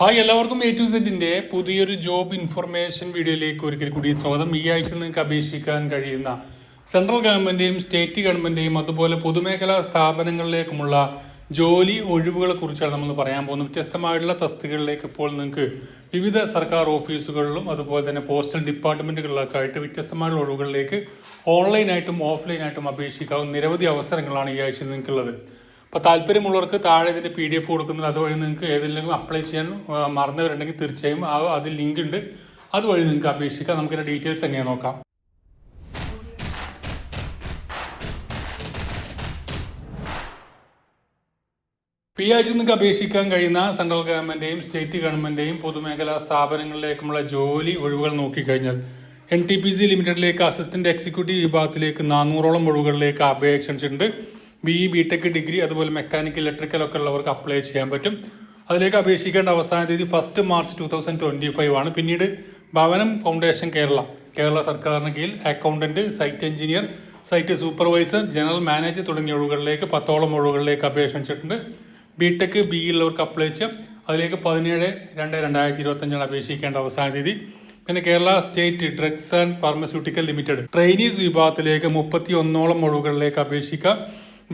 Hi എല്ലാവർക്കും A to സെറ്റിന്റെ പുതിയൊരു ജോബ് ഇൻഫർമേഷൻ വീഡിയോയിലേക്ക് ഒരിക്കൽ കൂടി സ്വാഗതം. ഈ ആഴ്ച നിങ്ങൾക്ക് അപേക്ഷിക്കാൻ കഴിയുന്ന സെൻട്രൽ ഗവൺമെന്റിന്റെയും സ്റ്റേറ്റ് ഗവൺമെന്റിന്റെയും അതുപോലെ പൊതുമേഖലാ സ്ഥാപനങ്ങളിലേക്കുമുള്ള ജോലി ഒഴിവുകളെ കുറിച്ചാണ് നമ്മൾ പറയാൻ പോകുന്നത്. വ്യത്യസ്തമായിട്ടുള്ള തസ്തികകളിലേക്ക് ഇപ്പോൾ നിങ്ങൾക്ക് വിവിധ സർക്കാർ ഓഫീസുകളിലും അതുപോലെ തന്നെ പോസ്റ്റൽ ഡിപ്പാർട്ട്മെന്റുകളിലൊക്കെ ആയിട്ട് വ്യത്യസ്തമായുള്ള ഒഴിവുകളിലേക്ക് ഓൺലൈനായിട്ടും ഓഫ്ലൈനായിട്ടും അപേക്ഷിക്കാവുന്ന നിരവധി അവസരങ്ങളാണ് ഈ ആഴ്ച നിങ്ങൾക്കുള്ളത്. അപ്പോൾ താല്പര്യമുള്ളവർക്ക് താഴെ ഇതിന്റെ പി ഡി എഫ് കൊടുക്കുന്നത് അതുവഴി നിങ്ങൾക്ക് ഏതെങ്കിലും അപ്ലൈ ചെയ്യാൻ മറന്നവരുണ്ടെങ്കിൽ തീർച്ചയായും ആ അതിൽ ലിങ്ക് ഉണ്ട്. അതുവഴി നിങ്ങൾക്ക് അപേക്ഷിക്കാം. നമുക്കിതിന്റെ ഡീറ്റെയിൽസ് എങ്ങനെ നോക്കാം. പി ആഴ്ച നിങ്ങൾക്ക് അപേക്ഷിക്കാൻ കഴിയുന്ന സെൻട്രൽ ഗവൺമെന്റേയും സ്റ്റേറ്റ് ഗവൺമെന്റേയും പൊതുമേഖലാ സ്ഥാപനങ്ങളിലേക്കുമുള്ള ജോലി ഒഴിവുകൾ നോക്കിക്കഴിഞ്ഞാൽ എൻ ടി പി സി ലിമിറ്റഡിലേക്ക് അസിസ്റ്റന്റ് എക്സിക്യൂട്ടീവ് വിഭാഗത്തിലേക്ക് നാനൂറോളം ഒഴിവുകളിലേക്ക് അപേക്ഷിച്ചിട്ടുണ്ട് B E B tech degree അതുപോലെ മെക്കാനിക്കൽ ഇലക്ട്രിക്കൽ ഒക്കെ ഉള്ളവർക്ക് അപ്ലൈ ചെയ്യാൻ പറ്റും. അതിലേക്ക് അപേക്ഷിക്കേണ്ട അവസാന തീയതി first March two thousand twenty five ആണ്. പിന്നീട് ഭവനം ഫൗണ്ടേഷൻ കേരള. കേരള സർക്കാരിന് കീഴിൽ accountant site engineer site supervisor general manager തുടങ്ങിയ ഒഴിവുകളിലേക്ക് പത്തോളം ഒഴിവുകളിലേക്ക് അപേക്ഷ ക്ഷണിച്ചിട്ടുണ്ട് ബി ടെക് ബി ഉള്ളവർക്ക് അപ്ലൈ ചെയ്യാം. അതിലേക്ക് പതിനേഴ് രണ്ട് രണ്ടായിരത്തി ഇരുപത്തഞ്ചാണ് അപേക്ഷിക്കേണ്ട അവസാന തീയതി. പിന്നെ Kerala state drugs and pharmaceutical limited trainees വിഭാഗത്തിലേക്ക് മുപ്പത്തി ഒന്നോളം ഒഴിവുകളിലേക്ക് അപേക്ഷിക്കാം.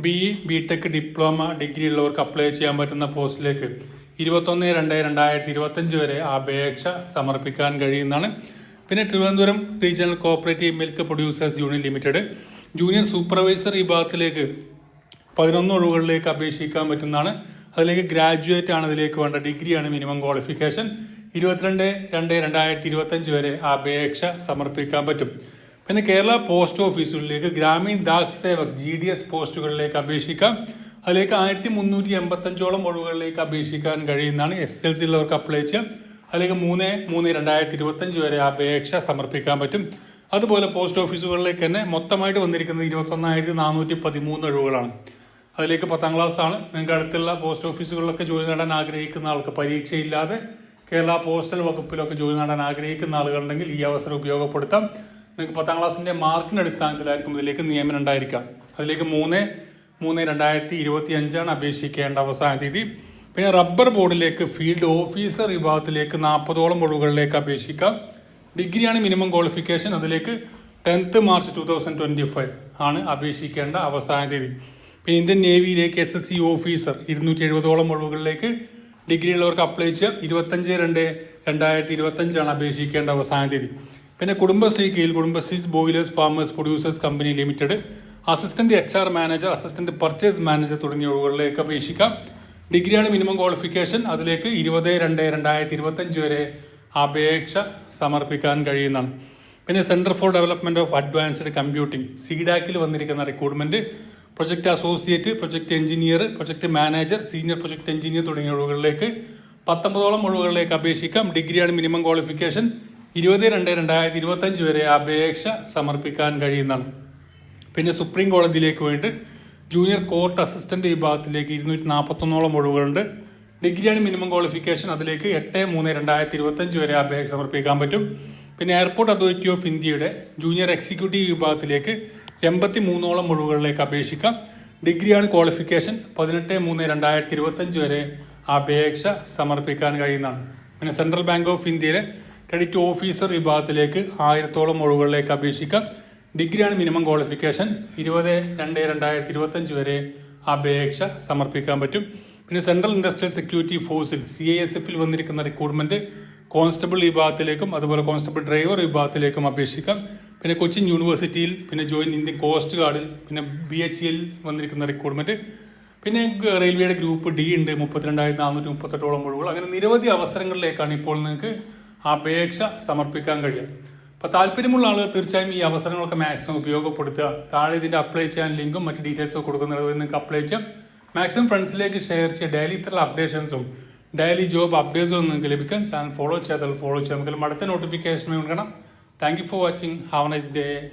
B E B tech diploma degree ഉള്ളവർക്ക് അപ്ലൈ ചെയ്യാൻ പറ്റുന്ന പോസ്റ്റിലേക്ക് ഇരുപത്തൊന്ന് രണ്ട് രണ്ടായിരത്തി ഇരുപത്തഞ്ച് വരെ അപേക്ഷ സമർപ്പിക്കാൻ കഴിയുന്നതാണ്. പിന്നെ Thiruvananthapuram regional cooperative milk producers union limited junior supervisor വിഭാഗത്തിലേക്ക് പതിനൊന്ന് ഒഴിവുകളിലേക്ക് അപേക്ഷിക്കാൻ പറ്റുന്നതാണ്. അതിലേക്ക് ഗ്രാജുവേറ്റ് ആണ് അതിലേക്ക് വേണ്ട ഡിഗ്രിയാണ് മിനിമം ക്വാളിഫിക്കേഷൻ. ഇരുപത്തിരണ്ട് രണ്ട് രണ്ടായിരത്തി ഇരുപത്തഞ്ച് വരെ അപേക്ഷ സമർപ്പിക്കാൻ പറ്റും. പിന്നെ Kerala post ഓഫീസുകളിലേക്ക് Gramin Dak Sevak G D S പോസ്റ്റുകളിലേക്ക് അപേക്ഷിക്കാം. അതിലേക്ക് ആയിരത്തി മുന്നൂറ്റി എൺപത്തഞ്ചോളം ഒഴിവുകളിലേക്ക് അപേക്ഷിക്കാൻ കഴിയുന്നതാണ് എസ് എൽ സി ഉള്ളവർക്ക് അപ്ലൈ ചെയ്യാം അതിലേക്ക് മൂന്ന് മൂന്ന് രണ്ടായിരത്തി ഇരുപത്തഞ്ച് വരെ അപേക്ഷ സമർപ്പിക്കാൻ പറ്റും. അതുപോലെ പോസ്റ്റ് ഓഫീസുകളിലേക്ക് തന്നെ മൊത്തമായിട്ട് വന്നിരിക്കുന്നത് ഇരുപത്തൊന്നായിരത്തി നാനൂറ്റി പതിമൂന്ന് ഒഴിവുകളാണ്. അതിലേക്ക് പത്താം ക്ലാസ് ആണ്. നിങ്ങൾക്ക് അടുത്തുള്ള പോസ്റ്റ് ഓഫീസുകളിലൊക്കെ ജോലി നേടാൻ ആഗ്രഹിക്കുന്ന ആൾക്ക് പരീക്ഷയില്ലാതെ കേരള പോസ്റ്റൽ വകുപ്പിലൊക്കെ ജോലി നേടാൻ ആഗ്രഹിക്കുന്ന ആളുകളുണ്ടെങ്കിൽ ഈ അവസരം ഉപയോഗപ്പെടുത്താം. നിങ്ങൾക്ക് പത്താം ക്ലാസ്സിന്റെ മാർക്കിന്റെ അടിസ്ഥാനത്തിലായിരിക്കും ഇതിലേക്ക് നിയമനം ഉണ്ടായിരിക്കാം അതിലേക്ക് മൂന്ന് മൂന്ന് രണ്ടായിരത്തി ഇരുപത്തി അഞ്ചാണ് അപേക്ഷിക്കേണ്ട അവസാന തീയതി. പിന്നെ റബ്ബർ ബോർഡിലേക്ക് ഫീൽഡ് ഓഫീസർ വിഭാഗത്തിലേക്ക് നാൽപ്പതോളം ഒഴിവുകളിലേക്ക് അപേക്ഷിക്കാം. ഡിഗ്രിയാണ് മിനിമം ക്വാളിഫിക്കേഷൻ. അതിലേക്ക് tenth March two thousand twenty five ആണ് അപേക്ഷിക്കേണ്ട അവസാന തീയതി. പിന്നെ ഇന്ത്യൻ നേവിയിലേക്ക് എസ് എസ് സി ഓഫീസർ ഇരുന്നൂറ്റി എഴുപതോളം ഒഴിവുകളിലേക്ക് ഡിഗ്രി ഉള്ളവർക്ക് അപ്ലൈ ചെയ്യാം. ഇരുപത്തഞ്ച് രണ്ട് രണ്ടായിരത്തി ഇരുപത്തഞ്ചാണ് അപേക്ഷിക്കേണ്ട അവസാന തീയതി. പിന്നെ കുടുംബശ്രീ കീഴിൽ Kudumbashree broilers farmers producers company limited assistant H R manager assistant purchase manager തുടങ്ങിയ ഒഴിവുകളിലേക്ക് അപേക്ഷിക്കാം. ഡിഗ്രിയാണ് മിനിമം ക്വാളിഫിക്കേഷൻ. അതിലേക്ക് ഇരുപത് രണ്ട് രണ്ടായിരത്തി ഇരുപത്തഞ്ച് വരെ അപേക്ഷ സമർപ്പിക്കാൻ കഴിയുന്നതാണ്. പിന്നെ centre for development of advanced computing സീഡാക്കിൽ വന്നിരിക്കുന്ന recruitment project associate project engineer project manager senior project engineer തുടങ്ങിയ ഒഴിവുകളിലേക്ക് പത്തൊമ്പതോളം ഒഴിവുകളിലേക്ക് അപേക്ഷിക്കാം. ഡിഗ്രിയാണ് മിനിമം ക്വാളിഫിക്കേഷൻ. ഇരുപത് രണ്ട് രണ്ടായിരത്തി ഇരുപത്തഞ്ച് വരെ അപേക്ഷ സമർപ്പിക്കാൻ കഴിയുന്നതാണ്. പിന്നെ സുപ്രീം കോടതിയിലേക്ക് വേണ്ടി ജൂനിയർ കോർട്ട് അസിസ്റ്റന്റ് വിഭാഗത്തിലേക്ക് ഇരുന്നൂറ്റി നാൽപ്പത്തൊന്നോളം ഒഴിവുകളുണ്ട്. ഡിഗ്രിയാണ് മിനിമം ക്വാളിഫിക്കേഷൻ അതിലേക്ക് എട്ട് മൂന്ന് രണ്ടായിരത്തി ഇരുപത്തഞ്ച് വരെ അപേക്ഷ സമർപ്പിക്കാൻ പറ്റും. പിന്നെ എയർപോർട്ട് അതോറിറ്റി ഓഫ് ഇന്ത്യയുടെ ജൂനിയർ എക്സിക്യൂട്ടീവ് വിഭാഗത്തിലേക്ക് എൺപത്തി മൂന്നോളം ഒഴിവുകളിലേക്ക് അപേക്ഷിക്കാം. ഡിഗ്രിയാണ് ക്വാളിഫിക്കേഷൻ പതിനെട്ട് മൂന്ന് രണ്ടായിരത്തി ഇരുപത്തഞ്ച് വരെ അപേക്ഷ സമർപ്പിക്കാൻ കഴിയുന്നതാണ്. പിന്നെ സെൻട്രൽ ബാങ്ക് ഓഫ് ഇന്ത്യയിലെ ക്രെഡിറ്റ് ഓഫീസർ വിഭാഗത്തിലേക്ക് ആയിരത്തോളം ഒഴിവുകളിലേക്ക് അപേക്ഷിക്കാം. ഡിഗ്രിയാണ് മിനിമം ക്വാളിഫിക്കേഷൻ ഇരുപത് രണ്ട് രണ്ടായിരത്തി ഇരുപത്തഞ്ച് വരെ അപേക്ഷ സമർപ്പിക്കാൻ പറ്റും. പിന്നെ സെൻട്രൽ ഇൻഡസ്ട്രിയൽ സെക്യൂരിറ്റി ഫോഴ്സിൽ സി ഐ എസ് എഫിൽ വന്നിരിക്കുന്ന റിക്രൂട്ട്മെന്റ് കോൺസ്റ്റബിൾ വിഭാഗത്തിലേക്കും അതുപോലെ കോൺസ്റ്റബിൾ ഡ്രൈവർ വിഭാഗത്തിലേക്കും അപേക്ഷിക്കാം. പിന്നെ കൊച്ചിൻ യൂണിവേഴ്സിറ്റിയിൽ പിന്നെ ജോയിൻ ഇന്ത്യൻ കോസ്റ്റ് ഗാർഡിൽ പിന്നെ ബി എച്ച് ഇയിൽ വന്നിരിക്കുന്ന റിക്രൂട്ട്മെന്റ് പിന്നെ റെയിൽവേയുടെ ഗ്രൂപ്പ് ഡി ഉണ്ട് മുപ്പത്തിരണ്ടായിരത്തി നാനൂറ്റി മുപ്പത്തെട്ടോളം ഒഴിവുകൾ. അങ്ങനെ നിരവധി അവസരങ്ങളിലേക്കാണ് ഇപ്പോൾ നിങ്ങൾക്ക് അപേക്ഷ സമർപ്പിക്കാൻ കഴിയും. അപ്പോൾ താല്പര്യമുള്ള ആളുകൾ തീർച്ചയായും ഈ അവസരങ്ങളൊക്കെ മാക്സിമം ഉപയോഗപ്പെടുത്തുക. താഴെ ഇതിന്റെ അപ്ലൈ ചെയ്യാൻ ലിങ്കും മറ്റു ഡീറ്റെയിൽസും കൊടുക്കുന്നത് നിങ്ങൾക്ക് അപ്ലൈ ചെയ്യാം. മാക്സിമം ഫ്രണ്ട്സിലേക്ക് ഷെയർ ചെയ്യുക. ഡെയിലി ഇത്ര അപ്ഡേഷൻസും ഡെയിലി ജോബ് അപ്ഡേറ്റ്സും നിങ്ങൾക്ക് ലഭിക്കും. ചാനൽ ഫോളോ ചെയ്യാത്ത ഫോളോ ചെയ്യാം. നമുക്ക് അടുത്ത നോട്ടിഫിക്കേഷൻ കൊടുക്കണം thank you for watching have nice day